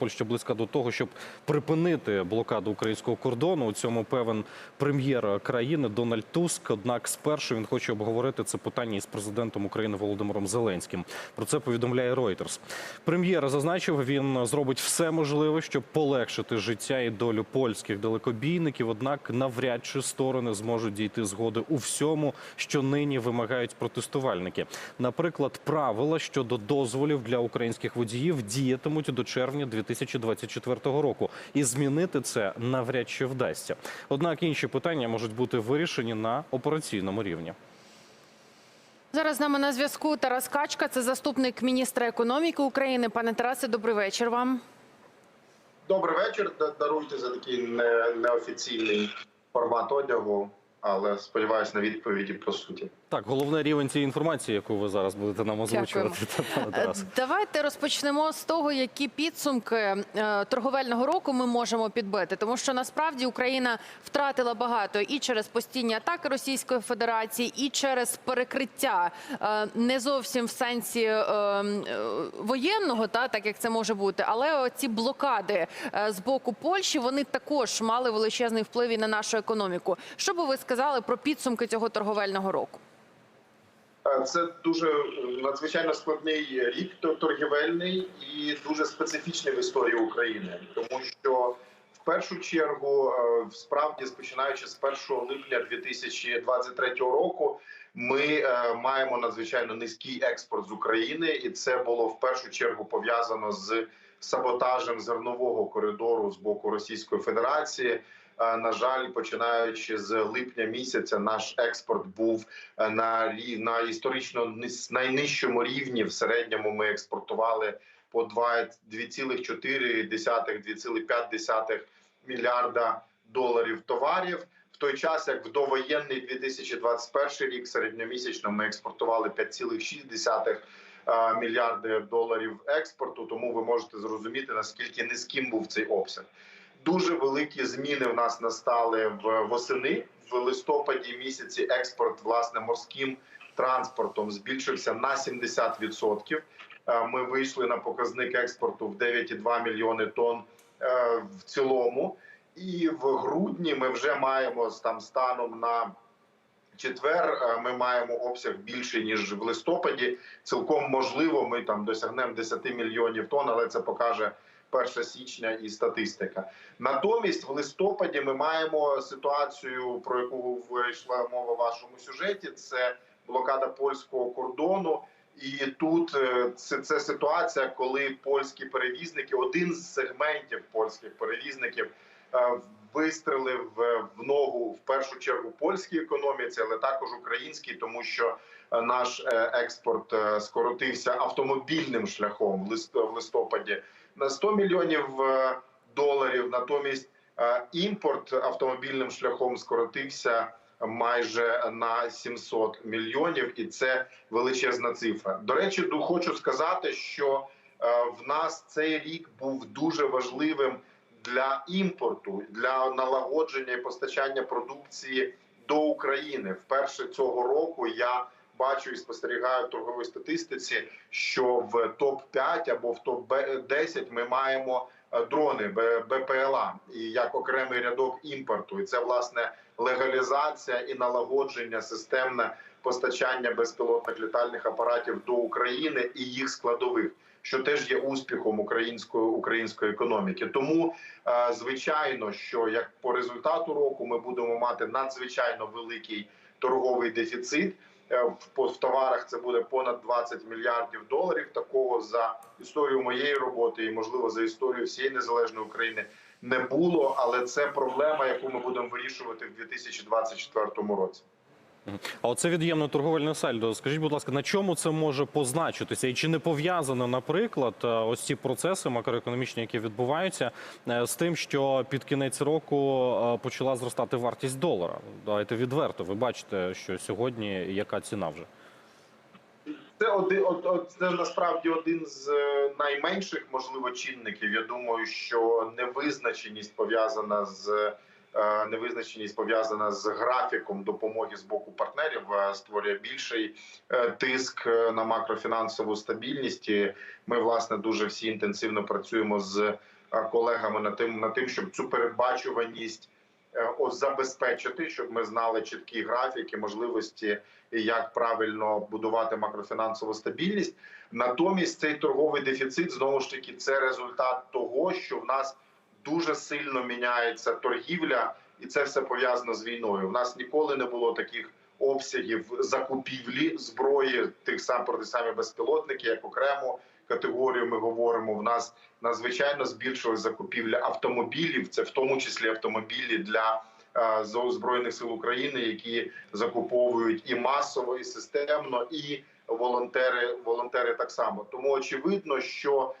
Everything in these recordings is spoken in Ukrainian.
Польща близька до того, щоб припинити блокаду українського кордону. У цьому певен прем'єр країни Дональд Туск. Однак, спершу він хоче обговорити це питання із президентом України Володимиром Зеленським. Про це повідомляє Reuters. Прем'єр зазначив, він зробить все можливе, щоб полегшити життя і долю польських далекобійників. Однак, навряд чи сторони зможуть дійти згоди у всьому, що нині вимагають протестувальники. Наприклад, правила щодо дозволів для українських водіїв діятимуть до червня 2024 року, і змінити це навряд чи вдасться. Однак інші питання можуть бути вирішені на операційному рівні. Зараз з нами на зв'язку Тарас Качка, це заступник міністра економіки України. Пане Тарасе, добрий вечір вам. Добрий вечір. Даруйте за такий не, неофіційний формат одягу, але сподіваюся на відповіді по суті. Так, головне рівень цієї інформації, яку ви зараз будете нам озвучувати, Е, Давайте розпочнемо з того, які підсумки е, торговельного року ми можемо підбити, тому що насправді Україна втратила багато і через постійні атаки Російської Федерації, і через перекриття е, не зовсім в сенсі воєнного, та так як це може бути, але ці блокади з боку Польщі вони також мали величезний вплив і на нашу економіку. Що би ви сказали про підсумки цього торговельного року? Е, Це дуже е, надзвичайно складний рік торгівельний і дуже специфічний в історії України, тому що в першу чергу, е, справді, починаючи з 1 липня 2023 року, ми маємо надзвичайно низький експорт з України, і це було в першу чергу пов'язано з саботажем зернового коридору з боку Російської Федерації. Е, На жаль, починаючи з липня місяця, наш експорт був е, на на історично найнижчому рівні. В середньому ми експортували по 2,4-2,5 мільярда доларів товарів. В той час, як в довоєнний 2021 рік, середньомісячно ми експортували 5,6 е, мільярди доларів експорту. Тому ви можете зрозуміти наскільки низьким був цей обсяг. Дуже великі зміни в нас настали в восени. В листопаді місяці експорт власне морським транспортом збільшився на 70%. Е, Ми вийшли на показник експорту в 9,2 мільйони тонн е, в цілому. І в грудні ми вже маємо там станом на четвер. е, Ми маємо обсяг більший ніж в листопаді. Цілком можливо, ми там досягнемо 10 мільйонів тонн, але це покаже 1 січня і статистика. Натомість, в листопаді ми маємо ситуацію, про яку вийшла мова в вашому сюжеті. Це блокада польського кордону. І тут е, це, це ситуація, коли польські перевізники, один з сегментів польських перевізників, е, вистрелив в в ногу в першу чергу польській економіці, але також українській, тому що е, наш е, експорт е, скоротився автомобільним шляхом в листопаді на 100 мільйонів е, доларів. Натомість е, імпорт автомобільним шляхом скоротився майже на 700 мільйонів, і це величезна цифра. До речі, хочу сказати, що е, в нас цей рік був дуже важливим для імпорту, для налагодження і постачання продукції до України. Вперше цього року я бачу і спостерігаю в торговій статистиці, що в топ 5 або в топ 10 ми маємо е, дрони БПЛА і як окремий рядок імпорту. І це власне легалізація і налагодження системне постачання безпілотних літальних апаратів до України і їх складових. Що теж є успіхом української української економіки, тому е, звичайно, що як по результату року ми будемо мати надзвичайно великий торговий дефіцит. Е, В товарах це буде понад 20 мільярдів доларів. Такого за історію моєї роботи і можливо за історію всієї незалежної України не було. Але це проблема, яку ми будемо вирішувати в 2024 році. А оце від'ємне торговельне сальдо. Скажіть, будь ласка, на чому це може позначитися? І чи не пов'язано, наприклад, е, ось ці процеси макроекономічні, які відбуваються, е, з тим, що під кінець року е, почала зростати вартість долара? Давайте відверто. Ви бачите, що сьогодні яка ціна вже? Це один це насправді один з найменших можливо чинників. Я думаю, що невизначеність пов'язана з невизначеність пов'язана з графіком допомоги з боку партнерів е, створює більший е, тиск е, на макрофінансову стабільність. Ми власне дуже всі інтенсивно працюємо з е, колегами над тим, над тим, щоб цю передбачуваність е, забезпечити, щоб ми знали чіткі графіки, можливості, як правильно будувати макрофінансову стабільність. Натомість цей торговий дефіцит знову ж таки це результат того, що в нас дуже сильно міняється торгівля, і це все пов'язано з війною. У нас ніколи не було таких обсягів закупівлі зброї, тих сам про ті самі безпілотники, як окрему категорію. Ми говоримо. В нас надзвичайно збільшилась закупівля автомобілів. Це в тому числі автомобілі для е, збройних сил України, які закуповують і масово, і системно, і волонтери. Волонтери так само. Тому очевидно, що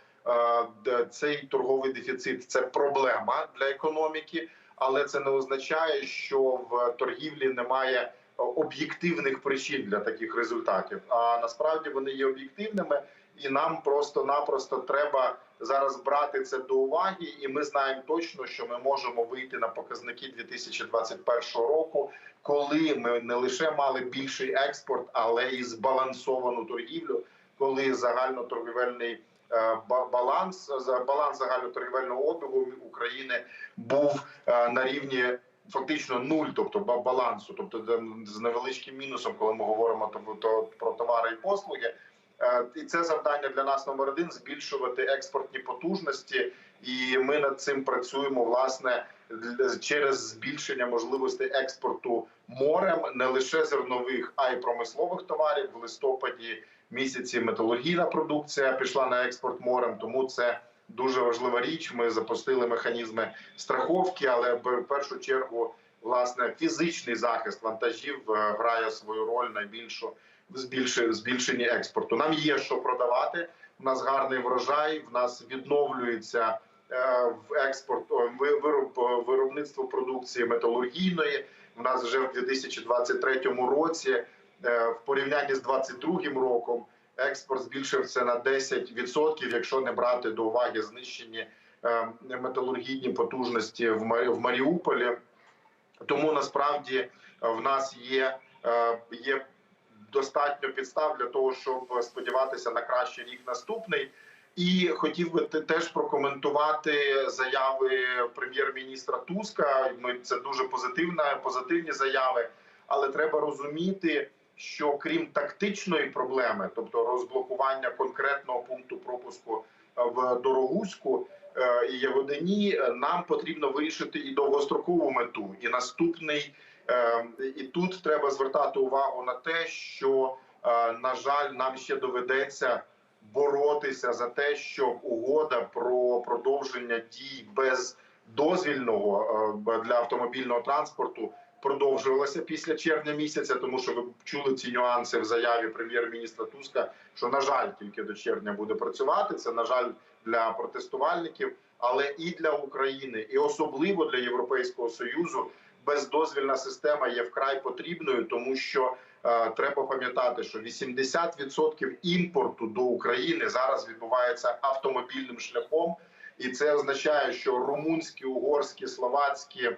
цей торговий дефіцит це проблема для економіки, але це не означає, що в торгівлі немає об'єктивних причин для таких результатів. А насправді вони є об'єктивними, і нам просто-напросто треба зараз брати це до уваги. І ми знаємо точно, що ми можемо вийти на показники 2021 року, коли ми не лише мали більший експорт, але і збалансовану торгівлю, коли загальноторгівельний е, баланс за- баланс загальноторгівельного обігу України був е, на рівні фактично нуль, тобто ба- балансу, тобто з невеличким мінусом, коли ми говоримо то- то про товари і послуги. Е, І це завдання для нас номер один збільшувати експортні потужності, і ми над цим працюємо власне через збільшення можливостей експорту морем не лише зернових, а й промислових товарів. В листопаді місяці металургійна продукція пішла на експорт морем, тому це дуже важлива річ. Ми запустили механізми страховки, але в першу чергу власне фізичний захист вантажів е, грає свою роль найбільшу збільшенні, в експорту. Нам є що продавати. У нас гарний врожай. В нас відновлюється е, в експорт вироб, виробництво продукції металургійної. У нас вже в 2023 році, е, в порівнянні з 2022 роком, експорт збільшився на 10%, якщо не брати до уваги знищені е, металургійні потужності в Марі- Маріуполі. Тому насправді в нас є, є достатньо підстав для того, щоб сподіватися на кращий рік наступний. І хотів би те- теж прокоментувати заяви прем'єр-міністра Туска. Ми це дуже позитивна, позитивні заяви. Але треба розуміти, що крім тактичної проблеми, тобто розблокування конкретного пункту пропуску е, в Дорогуську і Ягодині, е, нам потрібно вирішити і довгострокову мету. І наступний е, і тут треба звертати увагу на те, що е, на жаль, нам ще доведеться боротися за те, щоб угода про продовження дій без дозвільного е, для автомобільного транспорту продовжувалася після червня місяця, тому що ви чули ці нюанси в заяві прем'єр-міністра Туска, що на жаль, тільки до червня буде працювати. Це на жаль для протестувальників, але і для України, і особливо для Європейського союзу. Бездозвільна система є вкрай потрібною, тому що е, треба пам'ятати, що 80% імпорту до України зараз відбувається автомобільним шляхом, і це означає, що румунські, угорські, словацькі,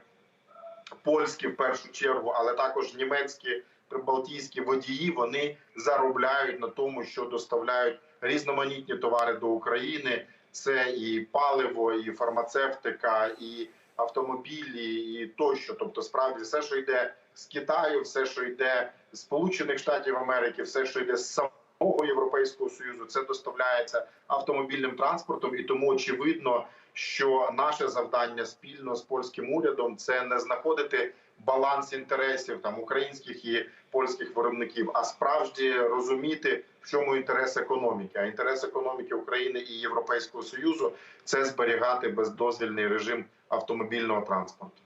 польські в першу чергу, але також німецькі прибалтійські водії вони заробляють на тому, що доставляють різноманітні товари до України. Це і паливо, і фармацевтика, і автомобілі, і тощо. Тобто, справді, все, що йде з Китаю, все, що йде з Сполучених Штатів Америки, все, що йде з самого Європейського союзу, це доставляється автомобільним транспортом, і тому очевидно, що наше завдання спільно з польським урядом це не знаходити баланс інтересів там українських і польських виробників, а справді розуміти, в чому інтерес економіки. А інтерес економіки України і Європейського союзу це зберігати бездозвільний режим автомобільного транспорту.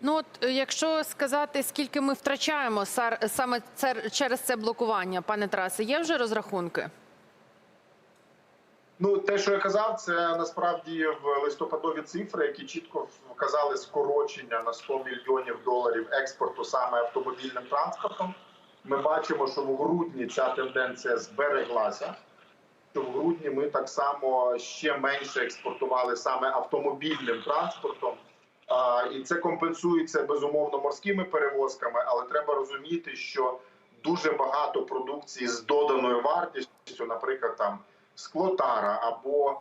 Ну от е, якщо сказати, скільки ми втрачаємо саме через це блокування, пане Тарасе, є вже розрахунки? Ну, те, що я казав, це насправді в листопадові цифри, які чітко вказали скорочення на 100 мільйонів доларів експорту саме автомобільним транспортом. Ми бачимо, що в грудні ця тенденція збереглася. Що в грудні ми так само ще менше експортували саме автомобільним транспортом, І це компенсується безумовно морськими перевозками, але треба розуміти, що дуже багато продукції з доданою вартістю, наприклад, там склотара або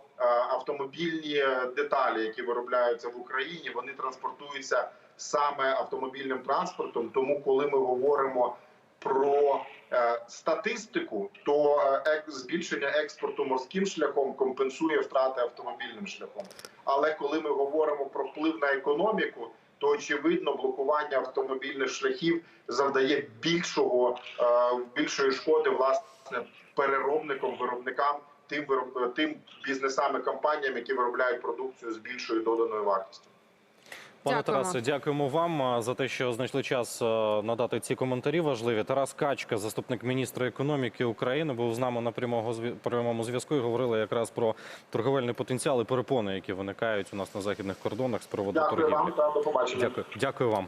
автомобільні деталі, які виробляються в Україні, вони транспортуються саме автомобільним транспортом. Тому, коли ми говоримо про статистику, то е, збільшення експорту морським шляхом компенсує втрати автомобільним шляхом. Але коли ми говоримо про вплив на економіку, то очевидно блокування автомобільних шляхів завдає більшого е, більшої шкоди власне переробникам, виробникам, тим вироб, тим бізнесам і компаніям, які виробляють продукцію з більшою доданою вартістю. Пане Дякуємо. Тарасе, дякуємо вам за те, що знайшли час надати ці коментарі важливі. Тарас Качка, заступник міністра економіки України, був з нами на прямого прямому зв'язку і говорили якраз про торговельний потенціал і перепони, які виникають у нас на західних кордонах з приводу Дякую торгівлі. вам та до побачення. Дякую, дякую вам.